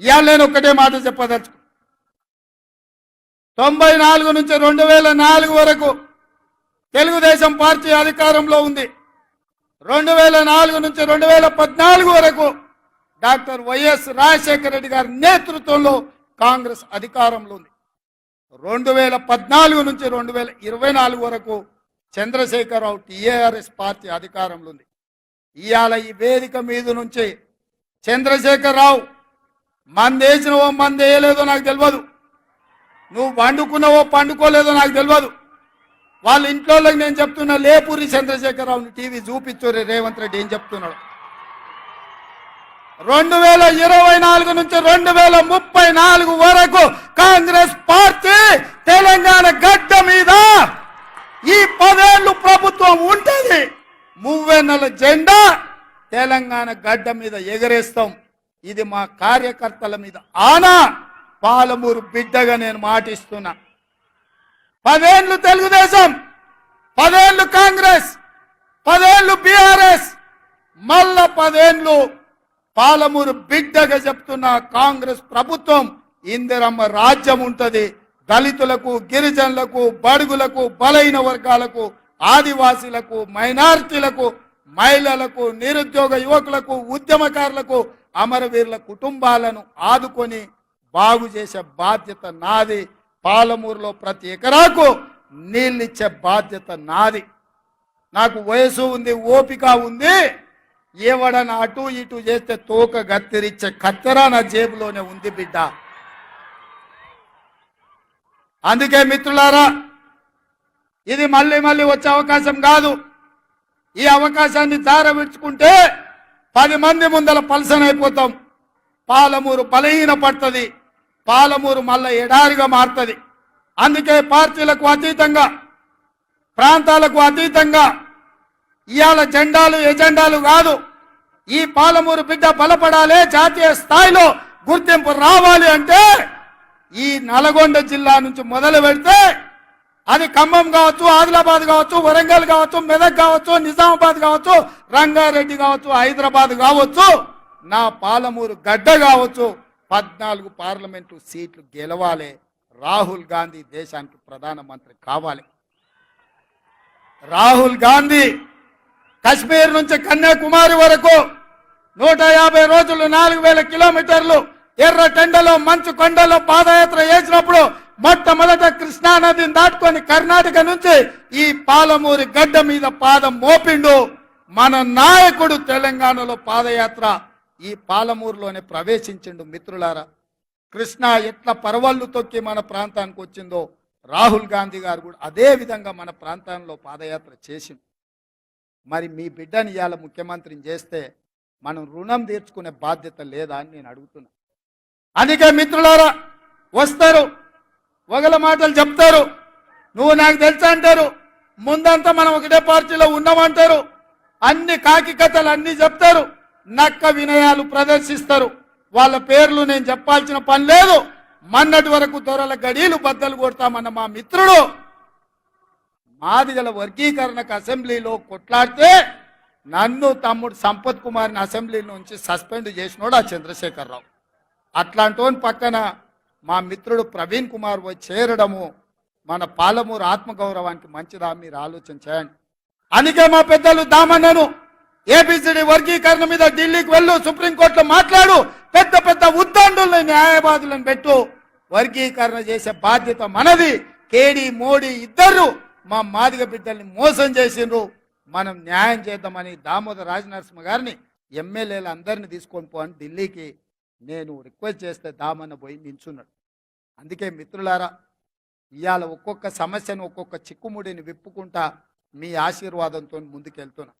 ఇవాళ నేను ఒక్కటే మాట చెప్పదలుచు తొంభై నాలుగు నుంచి రెండు వేల నాలుగు వరకు తెలుగుదేశం పార్టీ అధికారంలో ఉంది. రెండు వేల నాలుగు నుంచి రెండు వేల పద్నాలుగు వరకు డాక్టర్ వైఎస్ రాజశేఖర రెడ్డి గారి నేతృత్వంలో కాంగ్రెస్ అధికారంలో ఉంది. రెండు వేల పద్నాలుగు నుంచి రెండు వేల ఇరవై నాలుగు వరకు చంద్రశేఖరరావు టీఆర్ఎస్ పార్టీ అధికారంలో ఉంది. ఇవాళ ఈ వేదిక మీద నుంచి చంద్రశేఖరరావు మందేసినవో మంది వేయలేదో నాకు తెలియదు. నువ్వు పండుకున్నావో పండుకోలేదో నాకు తెలియదు. వాళ్ళ ఇంట్లో నేను చెప్తున్నా లేపూరి చంద్రశేఖరరావుని టీవీ చూపించు రేవంత్ రెడ్డి ఏం చెప్తున్నాడు. రెండు వేల ఇరవై నాలుగు నుంచి రెండు వేల ముప్పై నాలుగు వరకు కాంగ్రెస్ పార్టీ తెలంగాణ గడ్డ మీద ఈ పదేళ్ళు ప్రభుత్వం ఉంటుంది. మువ్వెన్నెల జెండా తెలంగాణ గడ్డ మీద ఎగరేస్తాం. ఇది మా కార్యకర్తల మీద ఆనా. పాలమూరు బిడ్డగా నేను మాటిస్తున్నా. పదేళ్ళు తెలుగుదేశం పదేళ్ళు కాంగ్రెస్ పదేళ్ళు బీఆర్ఎస్ మళ్ళా పదేళ్ళు పాలమూరు బిడ్డగా చెప్తున్న కాంగ్రెస్ ప్రభుత్వం. ఇందిరమ్మ రాజ్యం ఉంటుంది. దళితులకు గిరిజనులకు బడుగులకు బలైన వర్గాలకు ఆదివాసీలకు మైనార్టీలకు మహిళలకు నిరుద్యోగ యువకులకు ఉద్యమకారులకు అమరవీరుల కుటుంబాలను ఆదుకొని బాగు చేసే బాధ్యత నాది. పాలమూరులో ప్రతి ఎకరాకు నీళ్ళిచ్చే బాధ్యత నాది. నాకు వయసు ఉంది ఓపిక ఉంది. ఏవడన అటు ఇటు చేస్తే తోక గత్తిరిచ్చే కత్తెర నా జేబులోనే ఉంది బిడ్డ. అందుకే మిత్రులారా ఇది మళ్ళీ మళ్ళీ వచ్చే అవకాశం కాదు. ఈ అవకాశాన్ని దారవించుకుంటే పది మంది ముందల పలసన అయిపోతాం. పాలమూరు బలహీన పడుతుంది. పాలమూరు మళ్ళా ఎడారిగా మారుతుంది. అందుకే పార్టీలకు అతీతంగా ప్రాంతాలకు అతీతంగా ఇవాళ జెండాలు ఎజెండాలు కాదు. ఈ పాలమూరు బిడ్డ బలపడాలి జాతీయ స్థాయిలో గుర్తింపు రావాలి అంటే ఈ నల్గొండ జిల్లా నుంచి మొదలు పెడితే అది ఖమ్మం కావచ్చు ఆదిలాబాద్ కావచ్చు వరంగల్ కావచ్చు మెదక్ కావచ్చు నిజామాబాద్ కావచ్చు రంగారెడ్డి కావచ్చు హైదరాబాద్ కావచ్చు నా పాలమూరు గడ్డ కావచ్చు పద్నాలుగు పార్లమెంటు సీట్లు గెలవాలి రాహుల్ గాంధీ దేశానికి ప్రధానమంత్రి కావాలి. రాహుల్ గాంధీ కశ్మీర్ నుంచి కన్యాకుమారి వరకు నూట యాభై రోజులు నాలుగు వేల కిలోమీటర్లు ఎర్ర టెండలో మంచు కొండలో పాదయాత్ర చేసినప్పుడు మొట్టమొదట కృష్ణా నదిని దాటుకొని కర్ణాటక నుంచి ఈ పాలమూరి గడ్డ మీద పాదం మోపిండు మన నాయకుడు తెలంగాణలో పాదయాత్ర ఈ పాలమూరులోనే ప్రవేశించిండు మిత్రులారా. కృష్ణ ఎట్లా పరవళ్ళు తొక్కి మన ప్రాంతానికి వచ్చిందో రాహుల్ గాంధీ గారు కూడా అదే విధంగా మన ప్రాంతంలో పాదయాత్ర చేసిండు. మరి మీ బిడ్డని ఇవాళ ముఖ్యమంత్రిని చేస్తే మనం రుణం తీర్చుకునే బాధ్యత లేదా అని నేను అడుగుతున్నా. అందుకే మిత్రులారా వస్తారు. వగల మాటలు చెప్తారు. నువ్వు నాకు తెలుసా అంటారు. ముందంతా మనం ఒకటే పార్టీలో ఉన్నామంటారు అన్ని కాకి కథలు అన్ని చెప్తారు. నక్క వినయాలు ప్రదర్శిస్తారు. వాళ్ళ పేర్లు నేను చెప్పాల్సిన పని లేదు. మన్నటి వరకు దొరల గడీలు బద్దలు కొడతామన్న మా మిత్రుడు. మాదిగల వర్గీకరణకు అసెంబ్లీలో కొట్లాడితే నన్ను తమ్ముడు సంపత్ కుమార్ని అసెంబ్లీ నుంచి సస్పెండ్ చేసినోడు ఆ చంద్రశేఖరరావు. అట్లాంటి పక్కన మా మిత్రుడు ప్రవీణ్ కుమార్ పోయి చేరడము మన పాలమూరు ఆత్మగౌరవానికి మంచిదా మీరు ఆలోచన చేయండి. అందుకే మా పెద్దలు దామన్నను ఏబిసిడి వర్గీకరణ మీద ఢిల్లీకి వెళ్ళు సుప్రీంకోర్టులో మాట్లాడు పెద్ద పెద్ద ఉద్దండుల్ని న్యాయవాదులను పెట్టు. వర్గీకరణ చేసే బాధ్యత మనది. కేడి మోడీ ఇద్దరు మా మాదిగ బిడ్డల్ని మోసం చేసిండ్రు. మనం న్యాయం చేద్దామని దామోదర రాజనరసింహ గారిని ఎమ్మెల్యేలు అందరిని తీసుకొని పో అని ఢిల్లీకి నేను రిక్వెస్ట్ చేస్తే దామన్న పోయి నించున్నాడు. అందుకే మిత్రులారా ఇవాళ ఒక్కొక్క సమస్యను ఒక్కొక్క చిక్కుముడిని విప్పుకుంటా మీ ఆశీర్వాదంతో ముందుకెళ్తున్నా.